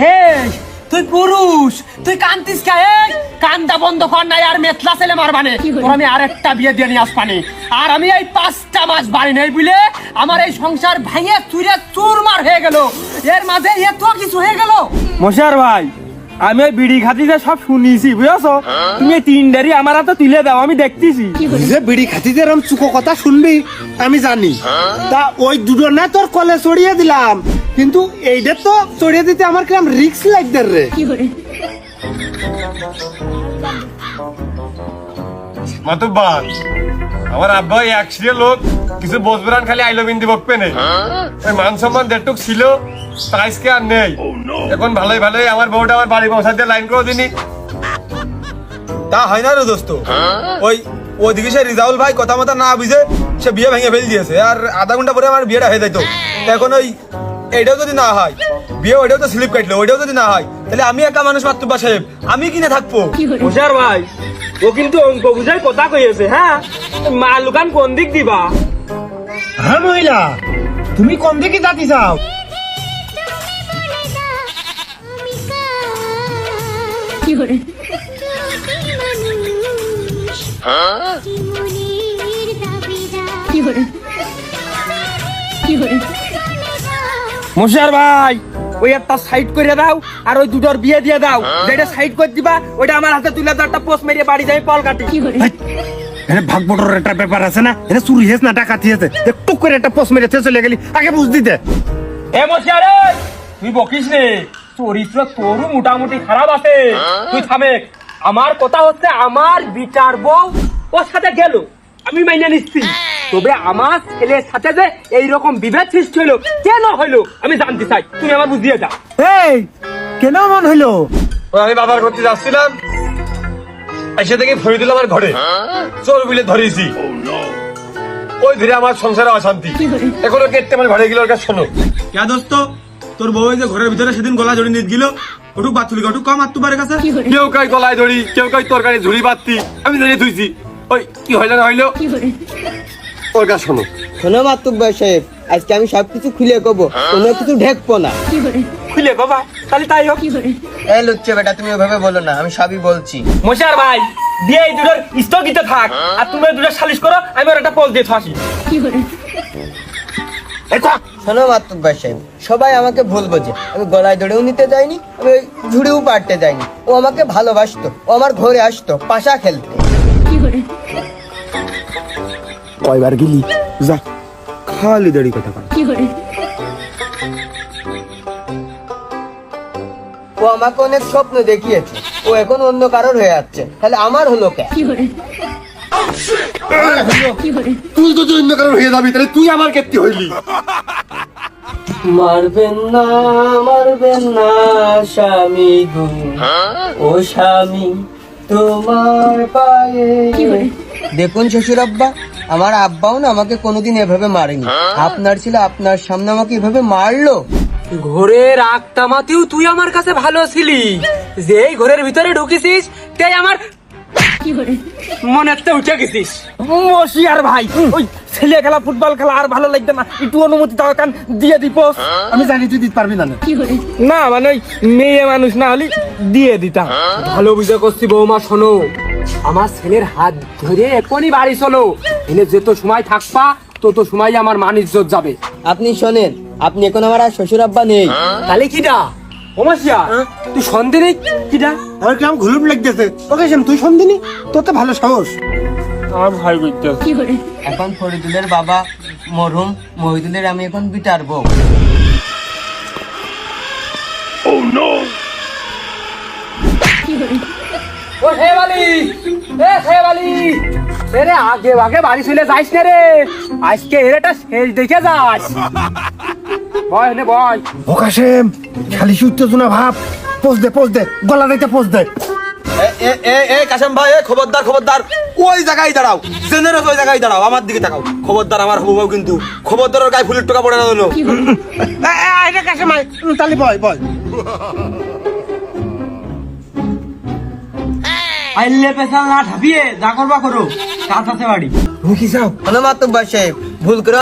এই তুই পুরুষ তুই কান্তিস কা এই কান্দা বন্ধ কর নাই আর মেতলা ছেলে মারবানে তোর আমি আরেকটা বিয়ে দিয়ে নিয়ে আসবানে আর আমি এই পাঁচটা মাস বাড়ি নেই বুঝলে? আমার এই সংসার ভাঙে চুরে চুরমার হয়ে গেল। এর মাঝে এত কিছু হয়ে গেল। মশার ভাই আমি ওই বিড়ি খাতিতে সব শুনিছি বুঝেছ? তুমি তিনডারি আমার হাতে তুলে দাও আমি দেখতেছি। যে বিড়ি খাতিতে এরকম চুকো কথা শুনবি আমি জানি। তা ওই দুটো না তোর কলে চড়িয়ে দিলাম। কিন্তু এইটা তো চড়িয়ে দিতে আমার কিরম রিক্স লাগতে রে? আমার আব্বা ওই এক লোক কিছু বসবেরান খালি আইলো বিন্দি বকবে নেই ওই মান সম্মান দেড়টুক ছিল আর নেই। এখন ভালোই ভালোই আমার বউটা আমার বাড়ি পৌঁছাতে লাইন করে দিনি। তা হয় না রে দোস্ত। ওই ওদিকে সে রিজাউল ভাই কথা মতো না বুঝে সে বিয়ে ভেঙে ফেল দিয়েছে। আর আধা ঘণ্টা পরে আমার বিয়েটা হয়ে যেত এখন ওই এটাও যদি না হয় বিয়ে ওইটাও তো স্লিপ কাটলো ওইটাও যদি না হয় তাহলে আমি একা মানুষ মাতুব্বা সাহেব আমি কিনে থাকব? মশার ভাই। ও কিন্তু অঙ্ক বুঝাই কথা কইছে হ্যাঁ মা লুকান কোন দিক দিবা হ্যাঁ মহিলা তুমি কোন দিকে যাতে চাও কি করে কি করে কি করে মশার ভাই। ওই একটা সাইড করে দাও আর ওই দুটোর বিয়ে দিয়ে দাও। যেটা সাইড করে দিবা ওইটা আমার হাতে তুলে দাও একটা পোস্ট মেরিয়ে বাড়ি যাই পল কাটি। কি এখানে ভাগ বটর একটা ব্যাপার আছে না? এটা চুরি হেস না টাকা দিয়েছে একটু করে একটা পোস্ট মেরে চলে গেলি আগে বুঝ দিতে। এ মশার তুই বকিস রে চরিত্র তোরও মোটামুটি খারাপ আছে। তুই থামে আমার কথা হচ্ছে আমার বিচার বউ ওর সাথে গেল। আমি মাইনে নিচ্ছি। তবে আমার ছেলের সাথে যে এইরকম বিভেদ সৃষ্টি হলো কেন হলো? আমি জানতে চাই। তুমি আমার বুঝিয়ে দাও। এই কেন মন হইল আমি বাবার করতে যাচ্ছিলাম। এসে থেকে ফিরে দিল আমার ঘরে। চোর বিলে ধরেছি। ওই ধরে আমার সংসারে অশান্তি। এখনও কেটে আমার ঘরে গেল ওর কাছে শোনো। ইয়া দোস্ত? তোর বউ যে ঘরের ভিতরে সেদিন গলা জড়ি নিয়ে গেল। ওটুক বাতুলি ওটুক কম আত্মবারের কাছে। কি কেউ কাই গলায় ধরি কেউ কাই তরকারি ঝুড়ি পাত্তি আমি জানিয়ে থুইছি ওই কি হইল না হইল? কি ওর কাছে শোনো। শোনো মাতুব্বার সাহেব আজকে আমি সবকিছু খুলে কব কোনো কিছু ঢেকবো না। খুলে বাবা তাহলে তাই হোক। কি করে? বেটা তুমি ওভাবে বলো না আমি সবই বলছি। মশার ভাই দিয়ে এই দুটোর স্থগিত থাক। আর তুমি দুটো সালিশ করো আমি ওর একটা পোস্ট দিয়ে থাকি কি করে? শোনো মাতুব্বার সাহেব সবাই আমাকে ভুল বোঝে। আমি গলায় ধরেও নিতে যাইনি আমি ঝুড়িও পারতে যাইনি। ও আমাকে ভালোবাসতো ও আমার ঘরে আসতো পাশা খেলতে। কি করে? কয়বার গেলি? যা খালি দাড়ি কথা কয়। ও আমাকে অনেক স্বপ্ন দেখিয়েছে। ও এখন অন্য কারোর হয়ে যাচ্ছে তাহলে আমার হলো কে? তুই তো অন্য কারণ হয়ে যাবি তাহলে তুই আমার কেত্তি হইলি। মারবেন না মারবেন না স্বামী গো। ও স্বামী তোমার পায়ে। দেখুন শ্বশুর আব্বা আমার আব্বাও না আমাকে কোনোদিন এভাবে মারেনি। আপনার ছিল আপনার সামনে আমাকে এভাবে মারলো? ঘোরের আগ তামাতেও তুই আমার কাছে ভালো ছিলি। যেই ঘরের ভিতরে ঢুকেছিস তাই আমার কি করে উঠে গেছিস। মশিয়ার ভাই ওই ছেলে খেলা ফুটবল খেলা আর ভালো লাগবে না। একটু অনুমতি দাও কান দিয়ে দিব আমি জানি তুই দিতে পারবি না না। কি করে না মানে মেয়ে মানুষ না হলে দিয়ে দিতাম। ভালো বুঝে করছি বৌমা শোনো। আমার ছেলের হাত ধরে এখনই বাড়ি চলো। এনে যত সময় থাকবা তত সময় আমার মান ইজ্জত যাবে। আপনি শোনেন আপনি এখন আমার আর শ্বশুর আব্বা নেই। তাহলে কিটা ওমাসিয়া তুই সন্দেহ? কিটা আমার ঘুলুপ লাগতেছে? ওকে তুই সন্ধিনি তোর তো ভালো সাহস। আমার ভয় করতে এখন ফরিদুলের বাবা মরহুম মহিদুলের আমি এখন বিটার বউ। ও এ আগে আগে বাড়ি চলে যাইস না রে। আজকে এরেটা শেষ দেখে যাস। ভয় নে ভয় ওকাশেম খালি উত্তেজনা ভাব। পোজ দে পোজ দে গলা দিতে পোজ দে। এ এ এ কাশেম ভাই এ খবরদার খবরদার। ওই জায়গায় দাঁড়াও জেনারেল ওই জায়গায় দাঁড়াও আমার দিকে তাকাও। খবরদার আমার হবু কিন্তু। খবরদার ওর গায়ে ফুলের টাকা পড়ে না জানো কি করে এটা কাছে মাই বয় বয়। আইলে পেছাল না ঠাপিয়ে যা করবা করো কাজ আছে বাড়ি তুমি কি চাও শোনো বাসে ভুল করে